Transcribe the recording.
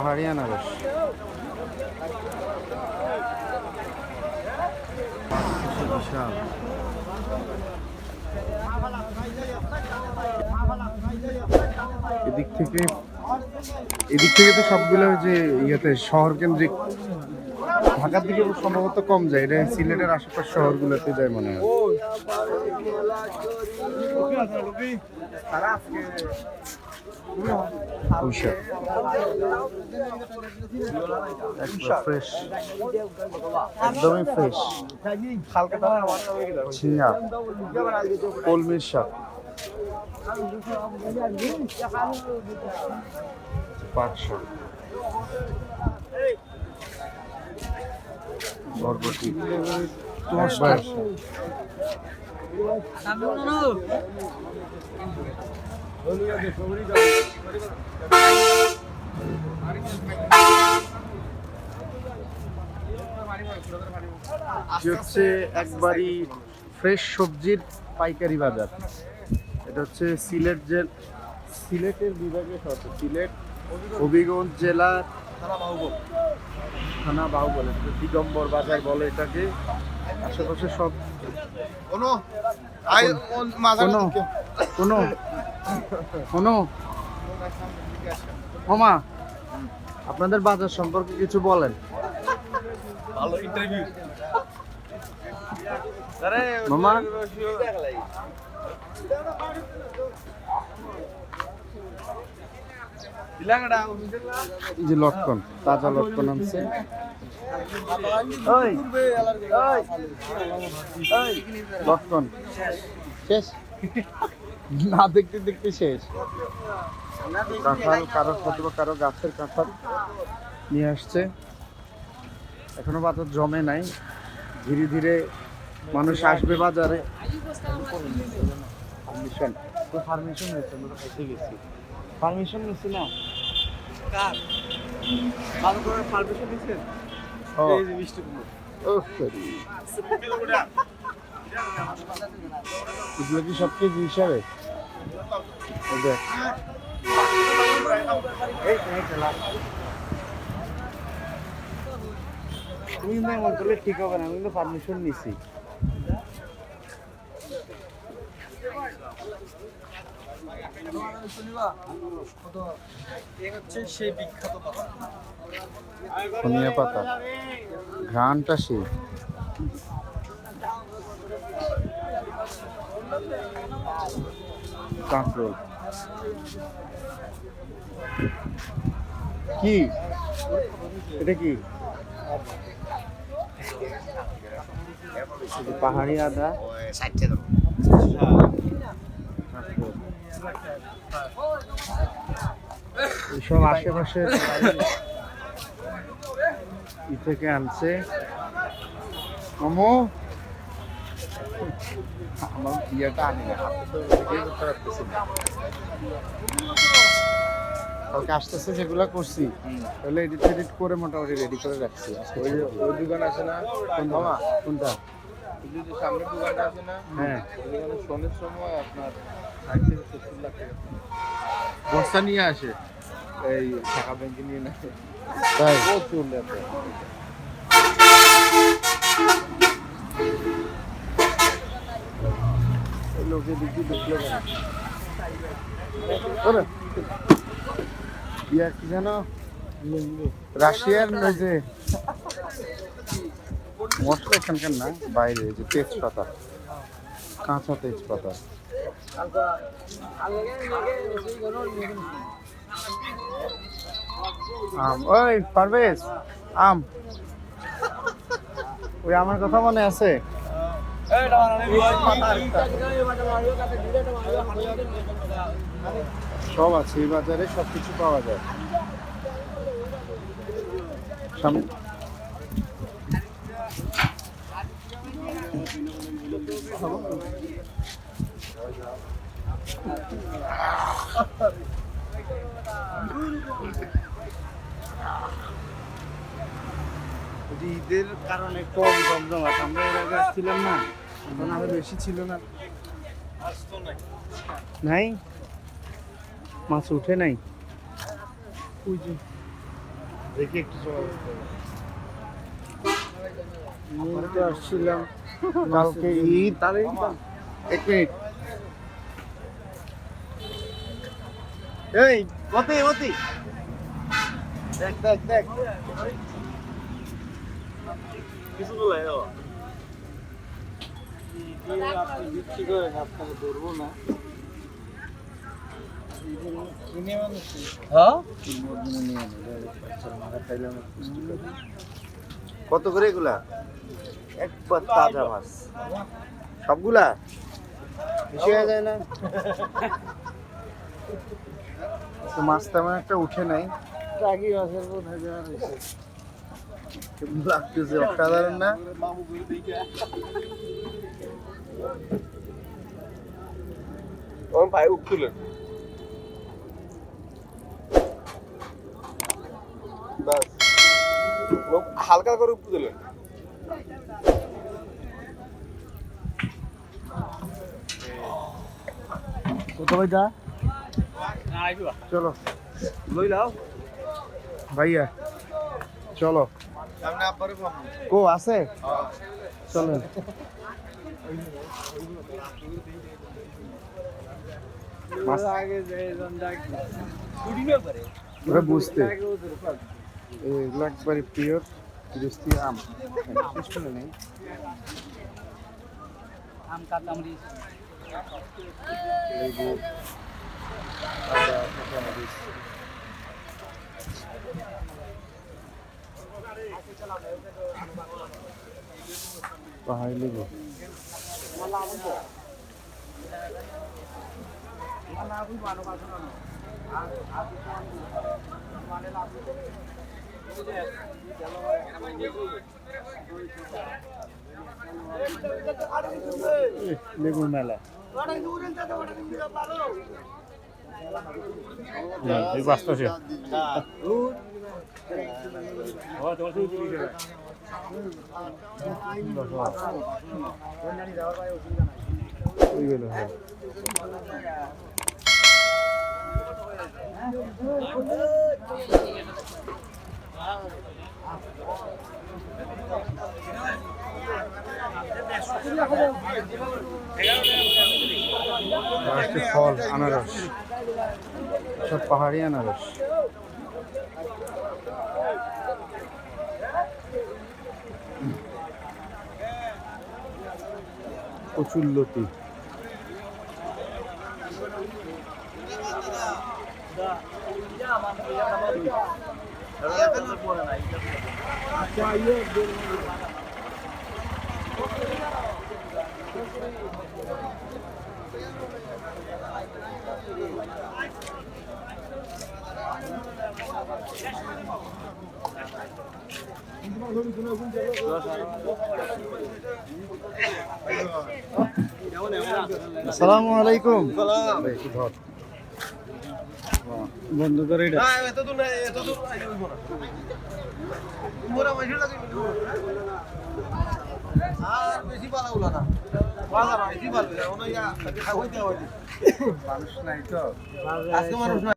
হরিয়ানা রস। বিশাল এদিক থেকে এদিক থেকে তো সবগুলো যে ইয়েতে শহর কেন্দ্রিক ঢাকার দিকে সম্ভবত কম যায় এটা সিলেটের আশেপাশ শহরগুলোতে যায় মনে হয়। ফ্রেশ একদমই ফ্রেশ ঝিঙা কলমির শাক পাঁচ শাক বরবটি এটি হচ্ছে একবারই ফ্রেশ সবজির পাইকারি বাজার। এটা হচ্ছে সিলেট যে সিলেটের বিভাগে সিলেট, হবিগঞ্জ জেলার থানা বাহুবল। এটা দিগম্বর বাজার বলে এটাকে। আশেপাশে সব কোনো কোনো কোনো কোনো। মামা আপনাদের বাজার সম্পর্কে কিছু বলেন। ভালো ইন্টারভিউ মামা এই যে লটকন তাজা লটকন আনছে। লটকন। শেষ? না দেখতে দেখতে শেষ। কাঁঠাল কারও হয়তো কারও গাছের কাঁঠাল নিয়ে আসছে। এখনও বাজার জমে নাই। ধীরে ধীরে মানুষ আসবে বাজারে। পারমিশন তো পারমিশন হয়েছে আমরা গেছি। পারমিশন নিছি না। কার? ভালো করে পারমিশন দিছেন ও এই যে মিষ্টি কুমড়ো। ও সরি এগুলো কি সব কেজি হিসাবে দেখ। এই তুমি করলে ঠিক হবে না আমি কিন্তু পারমিশন নিছি এই হচ্ছে সেই বিখ্যাত পাতা ধনিয়া পাতা। ঘ্রাণটা সেই। কাঁকরোল। কি? এটা কি? পাহাড়ি আদা। কাঁকরোল। এইসব আশেপাশে ই থেকে আনছে। মামু আমার বিয়েটা আনি না। কালকে আসতেছে যেগুলো করছি তাহলে এডিট এডিট করে মোটামুটি রেডি করে রাখছি। ওই যে ওই দোকান আছে না? মামা কোনটা? যে দোকানটা আছে না? হ্যাঁ। ওই দোকানে সময় আপনার বস্তা নিয়ে আসে। এই টাকা ব্যাংকে নিয়ে না। তাই? প্রচুর লেখা লোকে দেখি ঢুকলো ইয়া কি জানো? রাশিয়ার যে মশলা এখানকার না বাইরে যে তেজপাতা। কাঁচা তেজপাতা। আম। ওই, পারভেজ, আম। ওই আমার কথা মনে আছে? সব আছে, এই বাজারে সব কিছু পাওয়া যায়। সাম- ওই যে ঈদের কারণে কম জমজমাট আমরা এর আগে আসছিলাম না তখন আরও বেশি ছিল না। নাই? মাছ উঠে নাই? দেখি একটু আসছিলাম। কালকে ঈদ। এক মিনিট। এই মতি মতি দেখ দেখ দেখ। কিছু বলে আপনি বিক্রি করেন আপনাকে ধরবো না? হ্যাঁ? কত করে এগুলা? একবার তাজা মাছ। সবগুলা? বেশি হয়ে যায় না? তো মাছ তেমন একটা উঠে নাই। টাকি মাছের বোধ হয় লাগতেছে অসাধারণ না? ভাই ও হালকা করে উপ তুলেন কত ভাইটা চলো। লই লাও ভাইয়া চলো। কো আছে? চলেন। বুঝতে। একবারে পিওর জুস্তি আম। স্টোনে নেই। আদা কাঁচামরিচ। পাহাড়ি লেবু লেবুর মেলা। এই হচ্ছে ফল আনারস। সব পাহাড়ি আনারস। প্রচুর লতি। আসসালামু আলাইকুম। বন্ধ করে এটা এত দূর না এত দূর মোরা মাইছে লাগে আর বেশি পালা উলা না পালা বেশি পালা ওনা ইয়া হইতে হইতে মানুষ নাই তো আজকে মানুষ